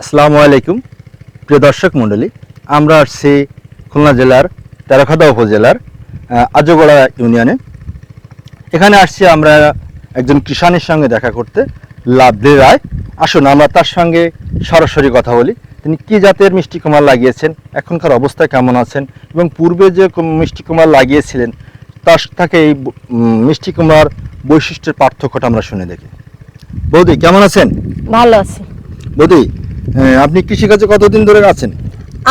আসসালামু আলাইকুম প্রিয় দর্শক মণ্ডলী আমরা আসছি খুলনা জেলার তেরাখাদা উপজেলার আজগড়া ইউনিয়নে। এখানে আসছি আমরা একজন কৃষানের সঙ্গে দেখা করতে লাভলি রায়। আসুন আমরা তার সঙ্গে সরাসরি কথা বলি। তিনি কি জাতের মিষ্টি কুমার লাগিয়েছেন এখনকার অবস্থা কেমন আছেন এবং পূর্বে যে মিষ্টি কুমার লাগিয়েছিলেন তার থেকে এই মিষ্টি কুমার বৈশিষ্ট্যের পার্থক্যটা আমরা শুনে দেখি। বৌদি কেমন আছেন? ভালো আছি। বৌদি আপনি কৃষিকাজে কতদিন ধরে আছেন?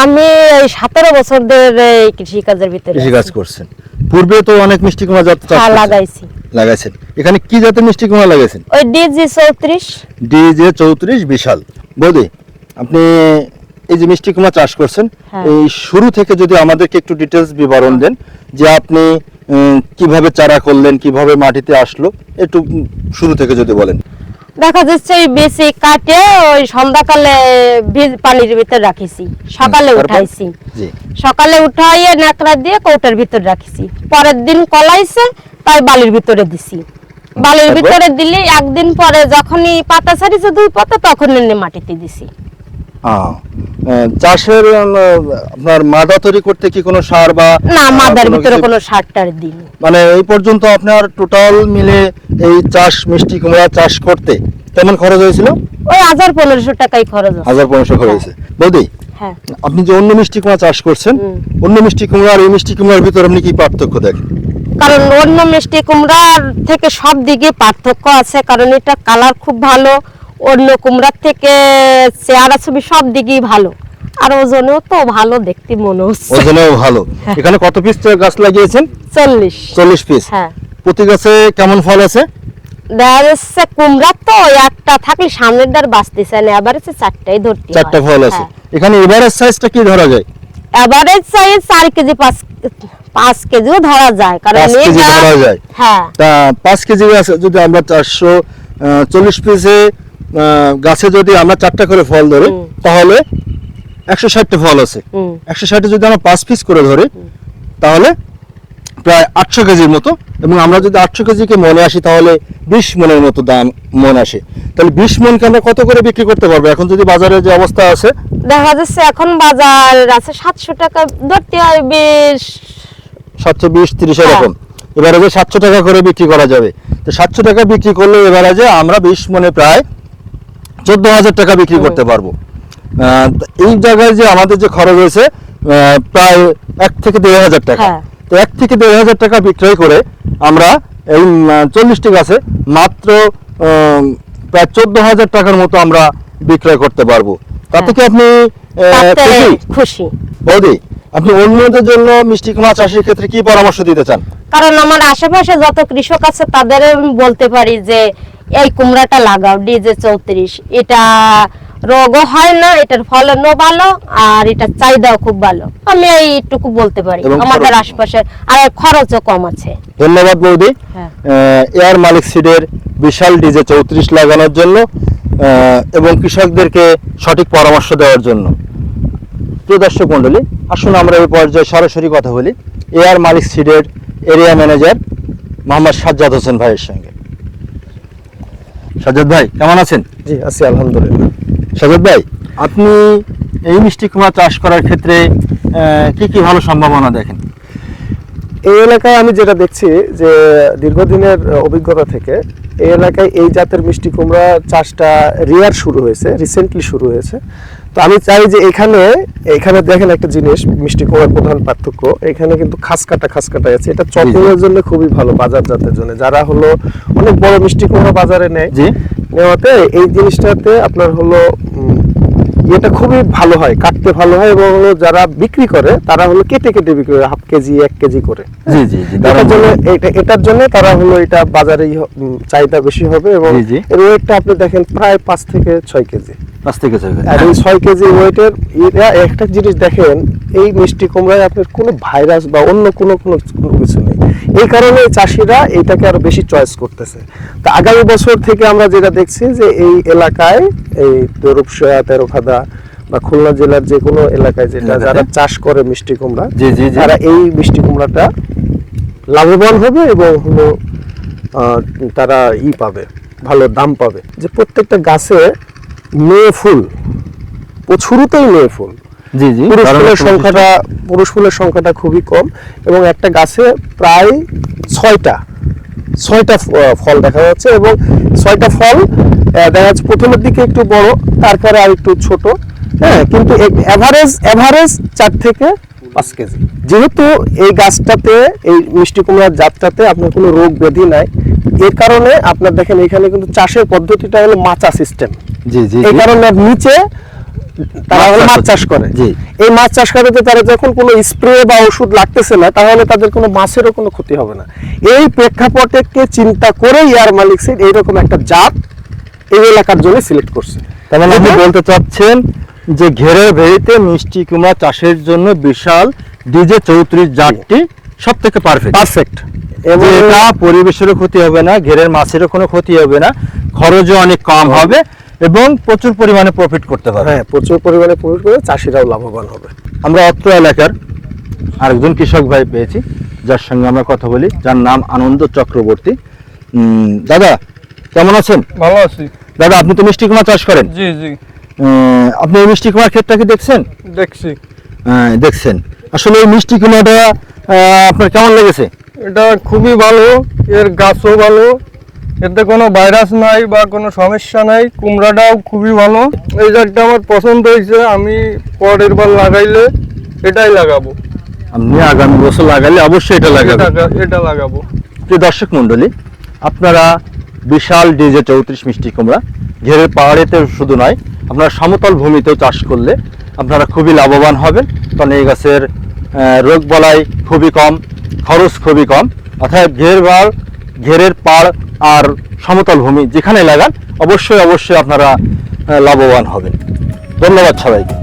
আমি এই সতেরো বছর ধরে এই কৃষি কাজের ভিতরে কৃষিকাজ। করছেন। পূর্বে তো অনেক মিষ্টি কুমড়া জাত চাষ হ্যাঁ লাগাইছি। লাগাইছেন। এখানে কি জাতের মিষ্টি কুমড়া লাগাইছেন? ওই ডিজি চৌত্রিশ। ডিজে চৌত্রিশ বিশাল। বৌদি আপনি এই যে মিষ্টি কুমড়া চাষ করছেন হ্যাঁ। এই শুরু থেকে যদি আমাদেরকে একটু ডিটেলস বিবরণ দেন যে আপনি কীভাবে চারা করলেন কীভাবে মাটিতে আসলো একটু শুরু থেকে যদি বলেন। দেখা যাচ্ছে বেশি কাটে ওই সন্ধ্যাকালে পানির ভিতর রাখিছি। সকালে উঠাইছি। সকালে উঠাইয়ে ন্যাকড়া দিয়ে কৌটার ভিতর রাখিছি। পরের দিন কলাইছে তাই বালির ভিতরে দিছি। বালির ভিতরে দিলে একদিন পরে যখনই পাতা ছাড়িছে দুই পাতা তখন এনে মাটিতে দিছি। চাষের আপনার মাদা তৈরি করতে কি কোনো সার বা না মাদার ভিতরে কোনো সার টার দিন মানে এই পর্যন্ত আপনার টোটাল মিলে এই চাষ মিষ্টি কুমড়া চাষ করতে কেমন খরচ হয়েছিল? ওই হাজার পনেরোশো টাকাই খরচ হাজার পনেরোশো খরচ হয়েছে। বৌদি হ্যাঁ। আপনি যে অন্য মিষ্টি কুমড়া চাষ করছেন অন্য মিষ্টি কুমড়া আর এই মিষ্টি কুমড়ার ভিতর আপনি কি পার্থক্য দেখেন? কারণ অন্য মিষ্টি কুমড়ার থেকে সব দিকে পার্থক্য আছে কারণ এটা কালার খুব ভালো অন্য কুমড়ার থেকে চেহারা ছবি সব দিকেই ভালো। আর ওজনেও তো ভালো দেখতে মনে হচ্ছে। ওজনেও ভালো। হ্যাঁ। এখানে কত পিস গাছ লাগিয়েছেন? চল্লিশ। চল্লিশ পিস হ্যাঁ। প্রতি গাছে কেমন ফল আছে? দেখা যাচ্ছে কুমড়ার তো একটা থাকলে সামনের দ্বার না এবারে চারটাই ধরতে চারটা ফল আছে। হ্যাঁ। এখানে এভারেজ সাইজটা কি ধরা যায়? এবারে চাই চার কেজি পাঁচ পাঁচ কেজিও ধরা যায় কারণ ধরা যায়। হ্যাঁ। তা পাঁচ কেজি গাছ যদি আমরা চারশো চল্লিশ পিসে গাছে যদি আমরা চারটা করে ফল ধরে তাহলে একশো ষাটটা ফল আছে। একশো ষাটে যদি আমরা পাঁচ পিস করে ধরি তাহলে প্রায় আটশো কেজির মতো। এবং আমরা যদি আটশো কেজিকে মনে আসি তাহলে বিশ মনের মতো দাম মন আসে। তাহলে বিশ মনকে আমরা কত করে বিক্রি করতে পারব? এখন যদি বাজারে যে অবস্থা আছে দেখা যাচ্ছে এখন বাজার আছে সাতশো টাকা ধরতে হয় বেশ। সাতশো বিশ তিরিশ হ্যাঁ। এরকম। এবারে যে সাতশো টাকা করে বিক্রি করা যাবে। তো সাতশো টাকা বিক্রি করলে এবারে যে আমরা বিশ মনে প্রায় চোদ্দ হাজার টাকা বিক্রি করতে পারব। এই জায়গায় যে আমাদের যে খরচ হয়েছে প্রায় এক থেকে দেড় হাজার টাকা। হ্যাঁ। তো এক থেকে দেড় হাজার টাকা বিক্রয় করে আমরা এই চল্লিশটি গাছে মাত্র প্রায় চোদ্দ হাজার টাকার মতো আমরা বিক্রয় করতে পারব। তাতে কি আপনি খুশি? বৌদি আপনি অন্যদের জন্য মিষ্টি কুমড়া চাষের ক্ষেত্রে কি পরামর্শ দিতে চান? কারণ আমার আশেপাশে যত কৃষক আছে তাদের আমি বলতে পারি যে এই কুমড়াটা লাগাও ডিজে চৌত্রিশ। এটা রোগও হয় না এটার ফলনও ভালো আর এটার চাহিদাও খুব ভালো। আমি এইটুকু বলতে পারি আমাদের আশপাশে আর খরচও কম আছে। ধন্যবাদ বৌদি। হ্যাঁ। এয়ার মালিক সিডের বিশাল ডিজে চৌত্রিশ লাগানোর জন্য এবং কৃষকদেরকে সঠিক পরামর্শ দেওয়ার জন্য। প্রিয় দর্শক মন্ডলী আসুন আমরা এই পর্যায়ে সরাসরি কথা বলি। এয়ার মালিক সিডের এরিয়া ম্যানেজার মোহাম্মদ সাজ্জাদ হোসেন ভাইয়ের সঙ্গে। সাজ্জাদ ভাই কেমন আছেন? জি আছি আলহামদুলিল্লাহ। সাজাদ ভাই আপনি এই মিষ্টি কুমড়া চাষ করার ক্ষেত্রে কি কি ভালো সম্ভাবনা দেখেন? এই এলাকায় আমি যেটা দেখছি যে দীর্ঘদিনের অভিজ্ঞতা থেকে এই এলাকায় এই জাতের মিষ্টি কুমড়া চাষটা রিয়ার শুরু হয়েছে রিসেন্টলি শুরু হয়েছে। তো আমি চাই যে এখানে এখানে দেখেন একটা জিনিস মিষ্টি কুমড়ার প্রধান পার্থক্য। এখানে কিন্তু খাস কাটা খাস কাটা আছে এটা চপিংয়ের জন্য খুবই ভালো বাজার জাতের জন্য। যারা হলো অনেক বড় মিষ্টি কুমড়া বাজারে নেয় জি। নেওয়াতে এই জিনিসটাতে আপনার হলো ইয়েটা খুবই ভালো হয় কাটতে ভালো হয় এবং হলো যারা বিক্রি করে তারা হলো কেটে কেটে বিক্রি করে হাফ কেজি এক কেজি করে জি জি জি এটার জন্য এটার জন্য তারা হলো এটা বাজারে চাহিদা বেশি হবে এবং। এর ওয়েটটা আপনি দেখেন প্রায় পাঁচ থেকে ছয় কেজি পাঁচ থেকে ছয় কেজি। আর এই ছয় কেজি ওয়েটের এটা একটা জিনিস দেখেন এই মিষ্টি কুমড়ায় আপনার কোনো ভাইরাস বা অন্য কোনো কোনো কিছু নেই এই কারণে চাষিরা এটাকে আরও বেশি চয়েস করতেছে। তা আগামী বছর থেকে আমরা যেটা দেখছি যে এই এলাকায় এই রূপসা তেরোখাদা বা খুলনা জেলার যে কোনো এলাকায় যেটা যারা চাষ করে মিষ্টি কুমড়া তারা এই মিষ্টি কুমড়াটা লাভবান হবে এবং হলো তারা ই পাবে ভালো দাম পাবে। যে প্রত্যেকটা গাছে মেয়ে ফুল শুরুতেই মেয়ে ফুল। জি জি। পুরুষ ফুলের সংখ্যাটা পুরুষ ফুলের সংখ্যাটা খুবই কম এবং একটা গাছে প্রায় ছয়টা ছয়টা ফল দেখা যাচ্ছে এবং ছয়টা ফল দেখা যাচ্ছে প্রথমের দিকে একটু বড় তারপরে আর একটু ছোট। হ্যাঁ কিন্তু এভারেজ এভারেজ চার থেকে পাঁচ কেজি। যেহেতু এই গাছটাতে এই মিষ্টি কুমড়ার জাতটাতে আপনার কোনো রোগ ব্যাধি নাই এর কারণে আপনার দেখেন এখানে কিন্তু চাষের পদ্ধতিটা হলো মাচা সিস্টেম জি জি এই কারণে নিচে তারা হলো মাছ চাষ করে। জি। এই মাছ চাষ করতে তারা যখন কোনো স্প্রে বা ওষুধ লাগতেছে না তাহলে তাদের কোনো মাছেরও কোনো ক্ষতি হবে না। এই প্রেক্ষাপটকে চিন্তা করে ইয়ার মালিক সিড এইরকম একটা জাত এই এলাকার জন্য সিলেক্ট করছে। তার মানে আপনি বলতে চাচ্ছেন যে ঘেরের ভেড়িতে মিষ্টি কুমড়া চাষের জন্য বিশাল ডিজে চৌত্রিশ জাতটি সব থেকে পারফেক্ট পারফেক্ট এবং এবং এটা পরিবেশেরও ক্ষতি হবে না ঘেরের মাছেরও কোনো ক্ষতি হবে না খরচও অনেক কম হবে। এবং প্রচুর পরিমাণে প্রফিট করতে পারবে। হ্যাঁ প্রচুর পরিমাণে প্রফিট করে চাষিরাও লাভবান হবে। আমরা অত্র এলাকার আরেকজন কৃষক ভাই পেয়েছি যার সঙ্গে আমরা কথা বলি যার নাম আনন্দ চক্রবর্তী। দাদা কেমন আছেন? ভালো আছি। দাদা আপনি তো মিষ্টি কুমড়া চাষ করেন? জি জি। আপনি এই মিষ্টি কুমড়ার ক্ষেতটা কি দেখছেন? দেখছি। আহ, দেখছেন। আসলে এই মিষ্টি কুমড়াটা আহ, আপনার কেমন লেগেছে? এটা খুবই ভালো এর গাছও ভালো এতে কোনো ভাইরাস নাই বা কোনো সমস্যা নাই। কুমড়াটাও খুবই ভালো। এই জাতটা আমার পছন্দ হয়েছে। আমি পরের বার লাগাইলে এটাই লাগাবো। আপনি আগামী বছর লাগালে অবশ্যই এটা লাগাবেন। এটা লাগাবো। প্রিয় দর্শক মণ্ডলী আপনারা বিশাল ডিজে চৌত্রিশ মিষ্টি কুমড়া ঘেরের পাহাড়েতে শুধু নয় আপনারা সমতল ভূমিতেও চাষ করলে আপনারা খুবই লাভবান হবেন। কারণ এই গাছের রোগ বলাই খুবই কম খরচ খুবই কম। অর্থাৎ ঘের ঘেরের পাড় আর সমতল ভূমি যেখানে লাগান অবশ্যই অবশ্যই আপনারা লাভবান হবেন। ধন্যবাদ সবাইকে।